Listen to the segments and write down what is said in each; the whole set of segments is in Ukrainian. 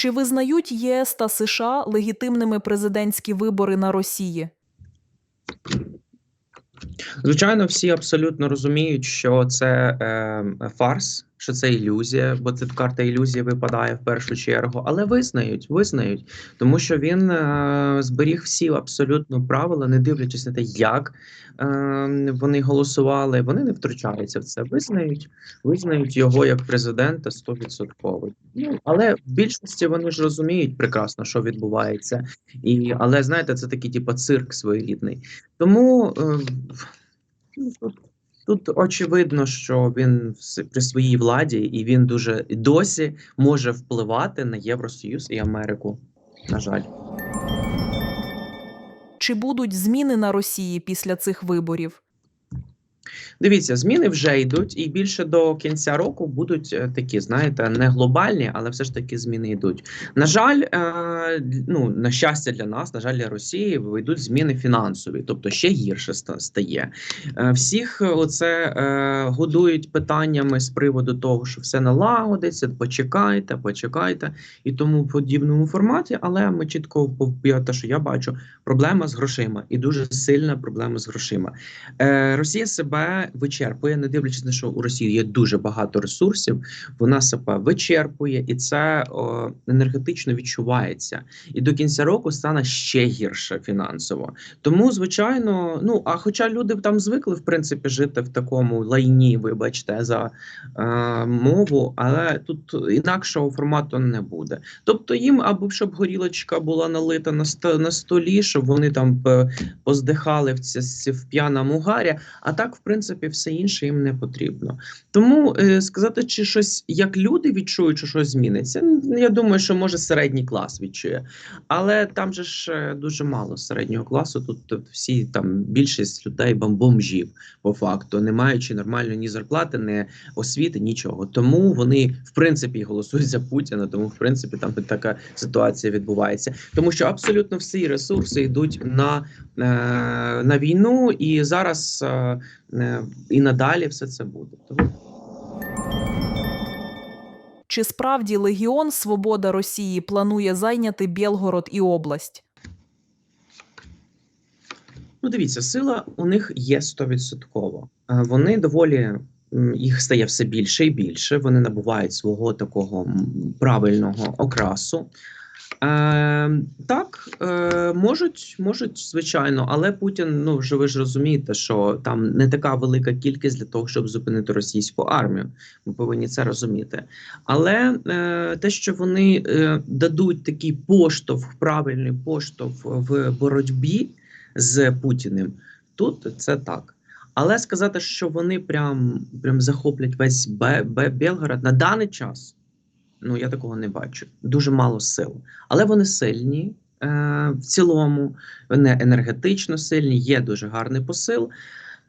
Чи визнають єС та США легітимними президентські вибори на Росії? Звичайно, всі абсолютно розуміють, що це е, фарс, що це ілюзія, бо тут карта ілюзії випадає в першу чергу, але визнають, визнають, тому що він е, зберіг всі абсолютно правила, не дивлячись на те, як е, вони голосували. Вони не втручаються в це. Визнають, визнають його як президента 100%. Ну але в більшості вони ж розуміють прекрасно, що відбувається, і але знаєте, це такий типу, цирк своєрідний. Тому. Е, тут очевидно, що він при своїй владі і він дуже досі може впливати на Євросоюз і Америку. На жаль, Чи будуть зміни на Росії після цих виборів? Дивіться, зміни вже йдуть, і більше до кінця року будуть е, такі, знаєте, не глобальні, але все ж таки зміни йдуть. На жаль, е, ну на щастя для нас, на жаль, для Росії йдуть зміни фінансові, тобто ще гірше стає. Е, Всіх оце годують питаннями з приводу того, що все налагодиться, почекайте, почекайте і тому в подібному форматі. Але ми чітко те, що я бачу, проблема з грошима і дуже сильна проблема з грошима. Росія себе вичерпує, не дивлячись на що у Росії є дуже багато ресурсів. Вона себе вичерпує, і це о, енергетично відчувається. І до кінця року стане ще гірше фінансово. Тому, звичайно, ну а хоча люди там звикли в принципі жити в такому лайні, вибачте, за е, мову, але тут інакшого формату не буде. Тобто їм або щоб горілочка була налита на на столі, щоб вони там е, поздихали в ці, в п'яному гарі. А так, принципі, все інше їм не потрібно. Тому е, сказати, чи щось як люди відчують, що щось зміниться. Я думаю, що може середній клас відчує, але там же ж е, дуже мало середнього класу. Тут, всі там більшість людей бом- бомжів по факту, не маючи нормально ні зарплати, ні освіти, нічого. Тому вони в принципі голосують за Путіна. Тому в принципі там така ситуація відбувається, тому що абсолютно всі ресурси йдуть на, е, на війну, і зараз е, і надалі все це буде. Тому Чи справді Легіон Свобода Росії планує зайняти Білгород і область? Ну, дивіться, сила у них є стовідсотково. Е, Вони доволі їх стає все більше і більше. Вони набувають свого такого правильного окрасу. Е, так, е, можуть, можуть, звичайно, але Путін, ну вже ви ж розумієте, що там не така велика кількість для того, щоб зупинити російську армію. Ми повинні це розуміти. Але е, те, що вони е, дадуть такий поштовх, правильний поштовх в боротьбі з Путіним, тут це так. Але сказати, що вони прям, прям захоплять весь Бе- Бе- Белгород на даний час, ну я такого не бачу. Дуже мало сил. Але вони сильні е, в цілому, вони енергетично сильні, є дуже гарний посил.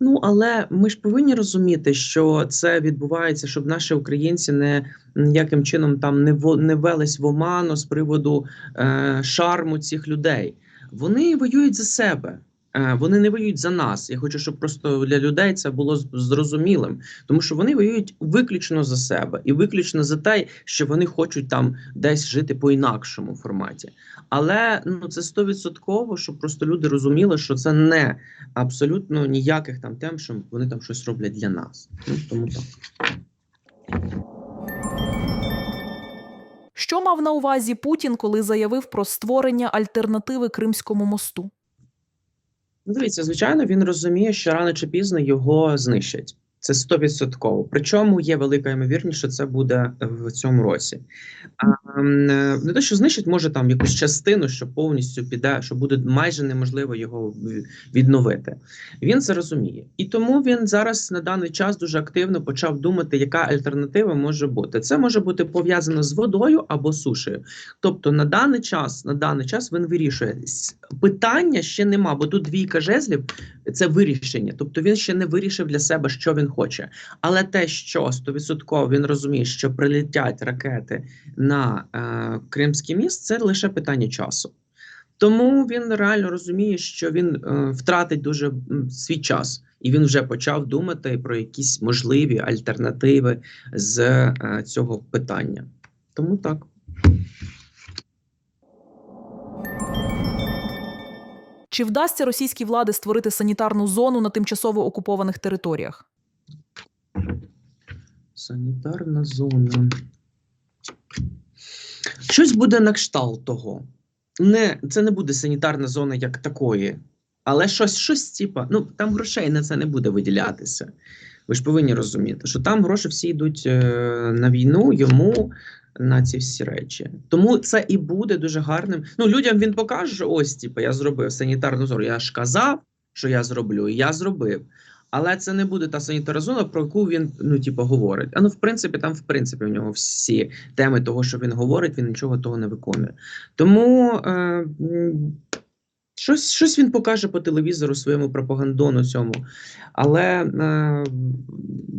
Ну але ми ж повинні розуміти, що це відбувається, щоб наші українці не ніяким чином там не во не велись в оману з приводу е, шарму цих людей. Вони воюють за себе. Е, Вони не воюють за нас. Я хочу, щоб просто для людей це було зрозумілим, тому що вони воюють виключно за себе і виключно за те, що вони хочуть там десь жити по інакшому форматі. Але ну це стовідсотково, щоб просто люди розуміли, що це не абсолютно ніяких там тем, що вони там щось роблять для нас. Ну тому так. Що мав на увазі Путін, коли заявив про створення альтернативи Кримському мосту? Ну, дивіться, звичайно, він розуміє, що рано чи пізно його знищать. Це стовідсотково. Причому є велика ймовірність, що це буде в цьому році. А, не те, що знищать, може там якусь частину, що повністю піде, що буде майже неможливо його відновити. Він це розуміє, і тому він зараз на даний час дуже активно почав думати, яка альтернатива може бути. Це може бути пов'язано з водою або сушею. Тобто на даний час, на даний час він вирішує питання ще нема, бо тут двійка жезлів це вирішення. Тобто він ще не вирішив для себе, що він хоче. Але те, що 100% він розуміє, що прилетять ракети на е, Кримський міст, це лише питання часу. Тому він реально розуміє, що він е, втратить дуже свій час, і він вже почав думати про якісь можливі альтернативи з е, цього питання. Тому так. Чи вдасться російській влади створити санітарну зону на тимчасово окупованих територіях? Санітарна зона. Щось буде на кшталт того. Не, це не буде санітарна зона як такої, але щось, щось типа, ну там грошей на це не буде виділятися. Ви ж повинні розуміти, що там гроші всі йдуть е, на війну, йому на ці всі речі. Тому це і буде дуже гарним. Ну, людям він покаже, що ось, типа, я зробив санітарну зону. Я ж казав, що я зроблю, і я зробив. Але це не буде та санітарна зона, про яку він ну, типу, говорить. А ну, в принципі, там, в принципі, в нього всі теми того, що він говорить, він нічого того не виконує. Тому е, щось, щось він покаже по телевізору своєму пропагандону цьому. Але е,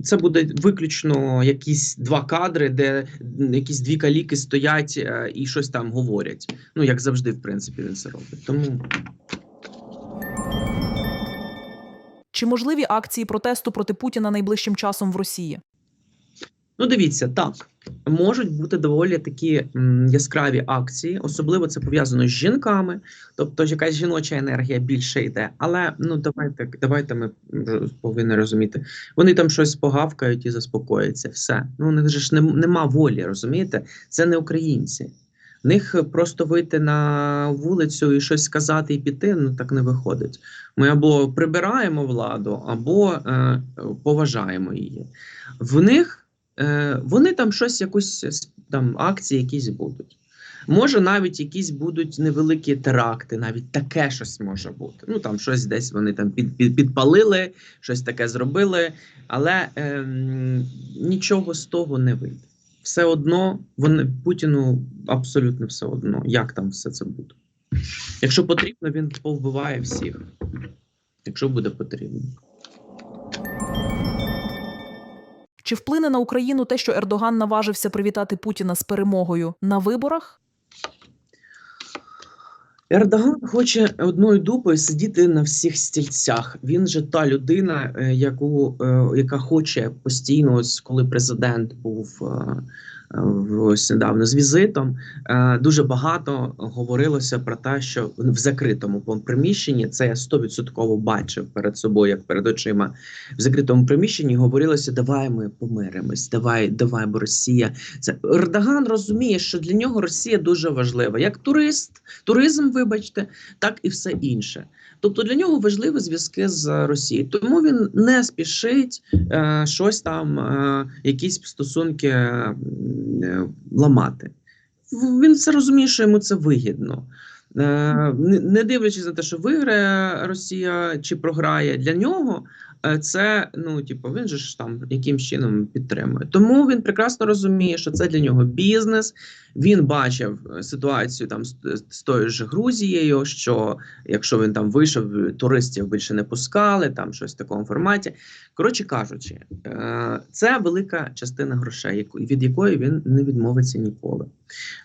це буде виключно якісь два кадри, де якісь дві каліки стоять е, і щось там говорять. Ну, як завжди, в принципі, він це робить. Тому. Чи можливі акції протесту проти Путіна найближчим часом в Росії? Ну, дивіться, так можуть бути доволі такі яскраві акції, особливо це пов'язано з жінками, тобто якась жіноча енергія більше йде. Але ну давайте, давайте ми повинні розуміти. Вони там щось погавкають і заспокояться. Все. Ну них ж не, нема волі, розумієте? Це не українці. В них просто вийти на вулицю і щось сказати і піти, ну так не виходить. Ми або прибираємо владу, або е, поважаємо її. В них е, вони там щось, якусь там акції якісь будуть. Може, навіть якісь будуть невеликі теракти, навіть таке щось може бути. Ну там щось десь вони там під, під, підпалили, щось таке зробили, але ем, нічого з того не вийде. Все одно вони Путіну абсолютно все одно, як там все це буде. Якщо потрібно, він повбиває всіх. Якщо буде потрібно. Чи вплине на Україну те, що Ердоган наважився привітати Путіна з перемогою на виборах? Ердоган хоче одною дупою сидіти на всіх стільцях. Він же та людина, е, яку, е, яка хоче постійно, ось коли президент був е, ось недавно з візитом, е, дуже багато говорилося про те, що в закритому приміщенні це я стовідсотково бачив перед собою, як перед очима. В закритому приміщенні говорилося: давай ми помиримось, давай, давай, бо Росія. Це Ердоган розуміє, що для нього Росія дуже важлива, як турист, туризм, вибачте, так і все інше. Тобто для нього важливі зв'язки з Росією. Тому він не спішить е, щось там, е, якісь стосунки е, ламати. Він все розуміє, що йому це вигідно. Е, не- дивлячись на те, що виграє Росія чи програє для нього, це ну, типу, він же ж там якимсь чином підтримує. Тому він прекрасно розуміє, що це для нього бізнес. Він бачив е, ситуацію там з, з тою ж Грузією, що якщо він там вийшов, туристів більше не пускали, там щось в такому форматі. Коротше кажучи, е, це велика частина грошей, від якої він не відмовиться ніколи.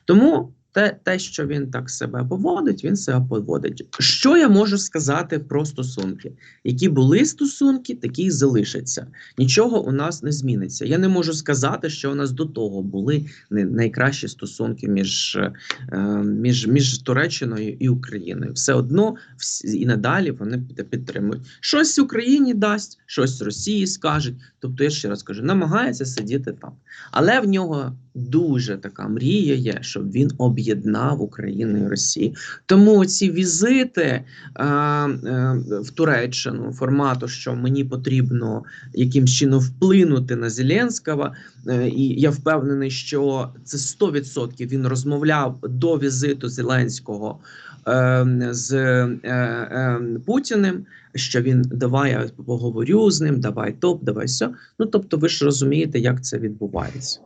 Тому те, те, що він так себе поводить, він себе поводить. Що я можу сказати про стосунки? Які були стосунки, такі й залишаться. Нічого у нас не зміниться. Я не можу сказати, що у нас до того були найкращі стосунки між, е, між, між Туреччиною і Україною. Все одно і надалі вони підтримують. Щось Україні дасть, щось Росії скажуть. Тобто, я ще раз кажу, намагається сидіти там. Але в нього дуже така мрія є, щоб він об'єднав Україну і Росію. Тому ці візити е, е, в Туреччину формату, що мені потрібно якимсь чином вплинути на Зеленського, е, і я впевнений, що це 100% він розмовляв до візиту Зеленського е, з е, е, Путіним. Що він давай я поговорю з ним, давай топ, давай сьо. Ну тобто, ви ж розумієте, як це відбувається.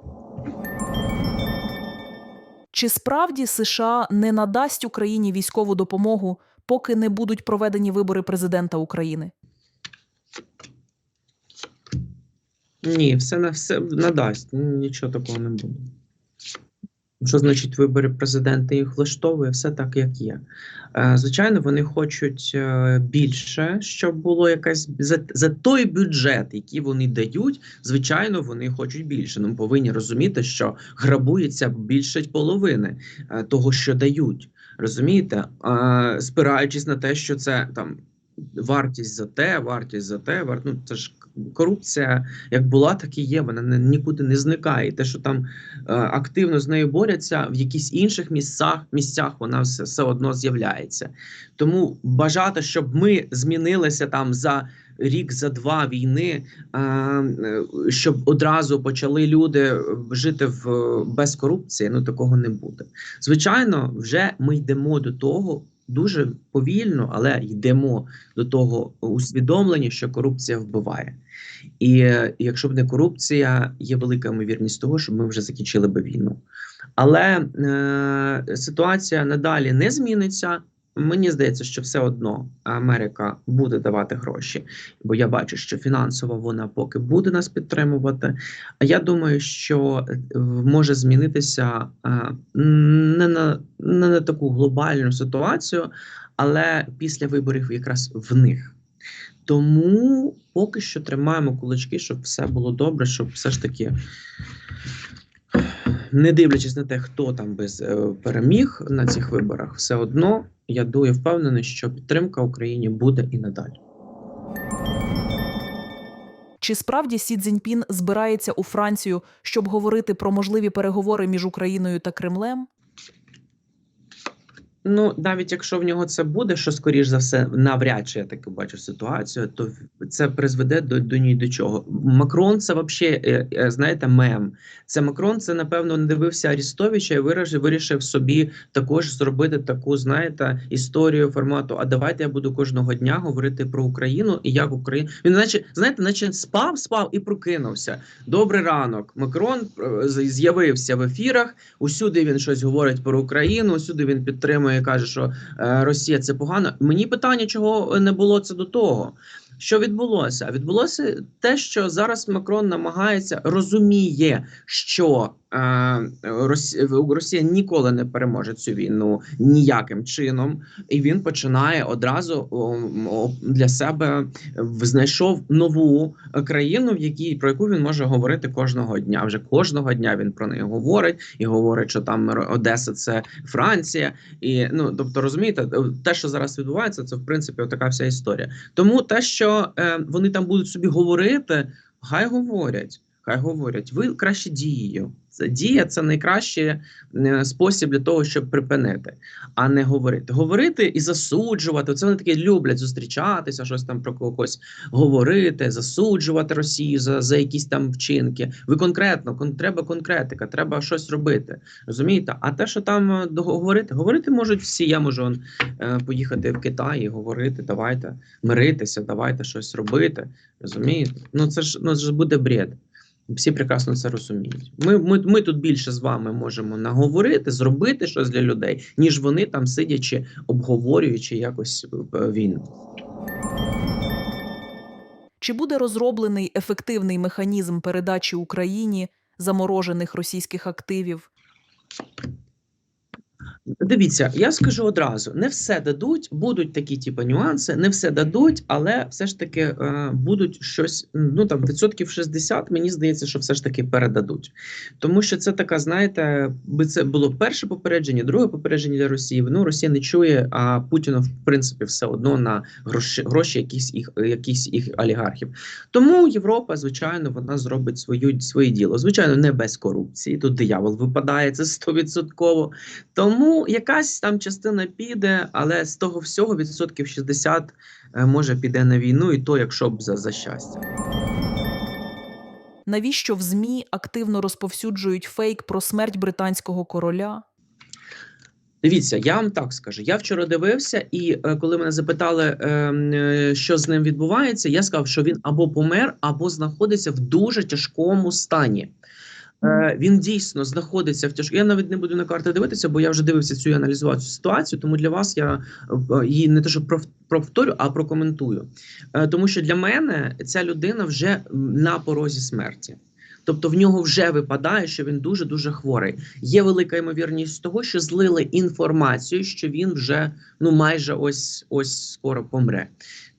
Чи справді США не надасть Україні військову допомогу, поки не будуть проведені вибори президента України? Ні, все на все надасть. Нічого такого не буде. Що значить вибори президента їх влаштовує, все так, як є. Е, Звичайно, вони хочуть е, більше, щоб було якась за, за той бюджет, який вони дають. Звичайно, вони хочуть більше. Ну, повинні розуміти, що грабується більше половини е, того, що дають. Розумієте? Спираючись на те, що це там вартість за те, вартість за те, вар... ну, це ж корупція як була, так і є. Вона не, нікуди не зникає. Те, що там е, активно з нею борються, в якісь інших місцях, місцях вона все, все одно з'являється. Тому бажати, щоб ми змінилися там за рік, за два війни, е, е, щоб одразу почали люди жити в без корупції, ну такого не буде. Звичайно, вже ми йдемо до того. Дуже повільно, але йдемо до того усвідомлення, що корупція вбиває. І е, якщо б не корупція, є велика ймовірність того, що ми вже закінчили би війну. Але е, ситуація надалі не зміниться. Мені здається, що все одно Америка буде давати гроші, бо я бачу, що фінансово вона поки буде нас підтримувати. А я думаю, що е, може змінитися е, не на, не на таку глобальну ситуацію, але після виборів якраз в них. Тому поки що тримаємо кулачки, щоб все було добре, щоб все ж таки, не дивлячись на те, хто там без е, переміг на цих виборах, все одно я дуже впевнений, що підтримка Україні буде і надалі. Чи справді Сі Цзіньпін збирається у Францію, щоб говорити про можливі переговори між Україною та Кремлем? Ну, навіть якщо в нього це буде, що скоріш за все, навряд чи я таки бачу ситуацію, то це призведе до до ні до чого. Макрон це взагалі, знаєте, мем. Це Макрон, це напевно не дивився Арістовича і вирішив, вирішив собі також зробити таку, знаєте, історію формату. А давайте я буду кожного дня говорити про Україну і як Україна. Він, наче, знаєте, наче спав, спав і прокинувся. Добрий ранок. Макрон е, з'явився в ефірах. Усюди він щось говорить про Україну. Усюди він підтримує і каже, що е, Росія це погано. Мені питання, чого не було це до того. Що відбулося? Відбулося те, що зараз Макрон намагається розуміє, що Росія, ніколи не переможе цю війну ніяким чином, і він починає одразу для себе знайшов нову країну, в якій про яку він може говорити кожного дня. Вже кожного дня він про неї говорить і говорить, що там Одеса це Франція, і ну тобто розумієте, те, що зараз відбувається, це в принципі така вся історія. Тому те, що е, вони там будуть собі говорити, хай говорять. Хай говорять, ви краще дією. Дія це найкращий е, спосіб для того, щоб припинити, а не говорити. Говорити і засуджувати. Це вони такі люблять зустрічатися, щось там про когось говорити, засуджувати Росію за за якісь там вчинки. Ви конкретно кон, треба конкретика, треба щось робити. Розумієте? А те, що там е, говорити, говорити можуть всі. Я можу он, е, поїхати в Китай і говорити. Давайте миритися, давайте щось робити. Розумієте? Ну це ж ну це ж буде бред. Всі прекрасно це розуміють. Ми, ми, ми тут більше з вами можемо наговорити, зробити щось для людей, ніж вони там сидячи, обговорюючи якось е, війну. Чи буде розроблений ефективний механізм передачі Україні заморожених російських активів? Дивіться, я скажу одразу: не все дадуть, будуть такі типу, нюанси, не все дадуть, але все ж таки е, будуть щось. Ну там відсотків 60, Мені здається, що все ж таки передадуть. Тому що це така, знаєте, би це було перше попередження, друге попередження для Росії. Ну Росія не чує, а Путіну в принципі все одно на гроші гроші якісь їх якісь їх олігархів. Тому Європа, звичайно, вона зробить свою своє діло. Звичайно, не без корупції. Тут диявол випадає це стовідсотково. Тому якась там частина піде, але з того всього відсотків 60 е, може піде на війну, і то, якщо б за, за щастя. Навіщо в ЗМІ активно розповсюджують фейк про смерть британського короля? Дивіться, я вам так скажу. Я вчора дивився, і е, коли мене запитали, е, е, що з ним відбувається, я сказав, що він або помер, або знаходиться в дуже тяжкому стані. Е, Він дійсно знаходиться в тяжкій... Я навіть не буду на карти дивитися, бо я вже дивився цю і аналізував цю ситуацію. Тому для вас я е, її не те, що повторю, а прокоментую. Е, Тому що для мене ця людина вже на порозі смерті. Тобто в нього вже випадає, що він дуже дуже хворий. Є велика ймовірність того, що злили інформацію, що він вже ну майже ось ось скоро помре.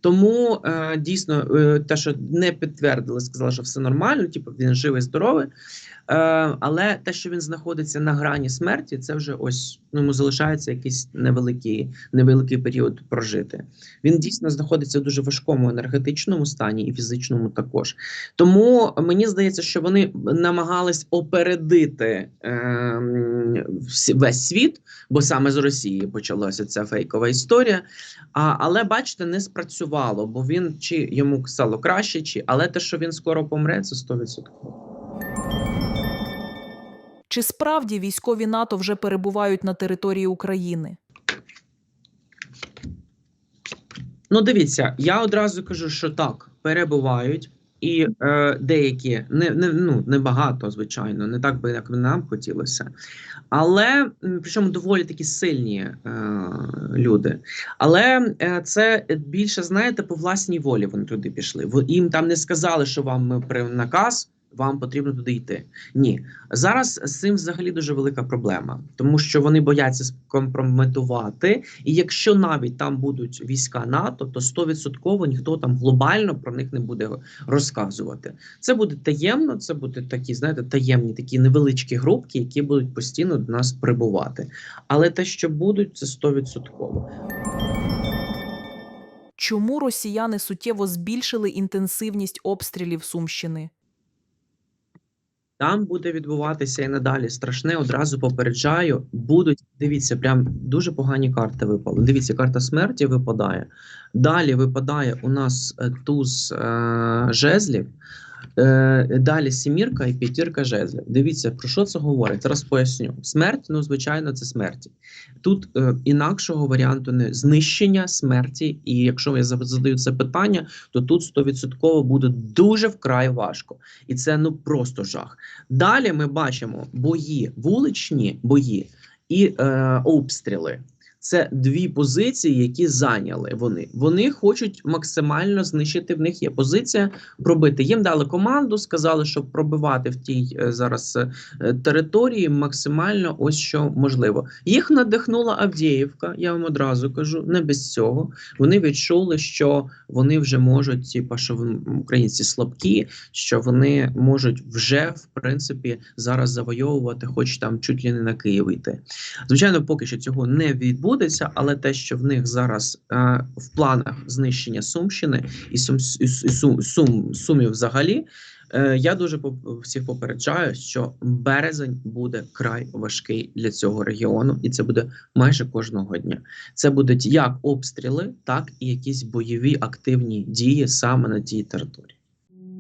Тому е, дійсно е, те, що не підтвердили, сказали, що все нормально, типу він живий, здоровий. Е, але те, що він знаходиться на грані смерті, це вже ось ну, йому залишається якийсь невеликий, невеликий період прожити. Він дійсно знаходиться в дуже важкому енергетичному стані і фізичному також. Тому мені здається, що вони намагались опередити е, весь світ, бо саме з Росії почалася ця фейкова історія. А, але бачите, не спрацювало, бо він чи йому стало краще, чи але те, що він скоро помре, це 100%. Чи справді військові НАТО вже перебувають на території України? Ну, дивіться, я одразу кажу, що так, перебувають, і е, деякі не, не, ну, не багато, звичайно, не так би, як нам хотілося. Але причому доволі такі сильні е, люди. Але е, це більше, знаєте, по власній волі вони туди пішли. Їм там не сказали, що вам ми при наказ. Вам потрібно туди йти. Ні, зараз з цим взагалі дуже велика проблема, тому що вони бояться скомпрометувати. І якщо навіть там будуть війська НАТО, то 100% ніхто там глобально про них не буде розказувати. Це буде таємно, це будуть такі, знаєте, таємні такі невеличкі групки, які будуть постійно до нас прибувати. Але те, що будуть, це 100%. Чому росіяни суттєво збільшили інтенсивність обстрілів Сумщини? Там буде відбуватися і надалі страшне. Одразу попереджаю. Будуть дивіться, прям дуже погані карти випали. Дивіться, карта смерті випадає. Далі випадає у нас е, туз е, жезлів. Е, далі сімірка і п'ятірка жезлів. Дивіться, про що це говорить? Зараз поясню. Смерть, ну звичайно, це смерті. Тут е, інакшого варіанту не знищення смерті. І якщо я задаю це питання, то тут 100% буде дуже вкрай важко. І це ну просто жах. Далі ми бачимо бої, вуличні бої і е, обстріли. Це дві позиції, які зайняли вони. Вони хочуть максимально знищити. В них є позиція пробити. Їм дали команду, сказали, щоб пробивати в тій е, зараз е, території максимально ось що можливо. Їх надихнула Авдіївка. Я вам одразу кажу, не без цього. Вони відчули, що вони вже можуть, типа, що українці слабкі, що вони можуть вже в принципі зараз завойовувати, хоч там чуть ли не на Київ йти. Звичайно, поки що цього не відбудеться, але те, що в них зараз е, в планах знищення Сумщини і Сум, і Сум, Сум, Сумів взагалі. е, Я дуже всіх попереджаю, що березень буде край важкий для цього регіону, і це буде майже кожного дня. Це будуть як обстріли, так і якісь бойові активні дії саме на тій території.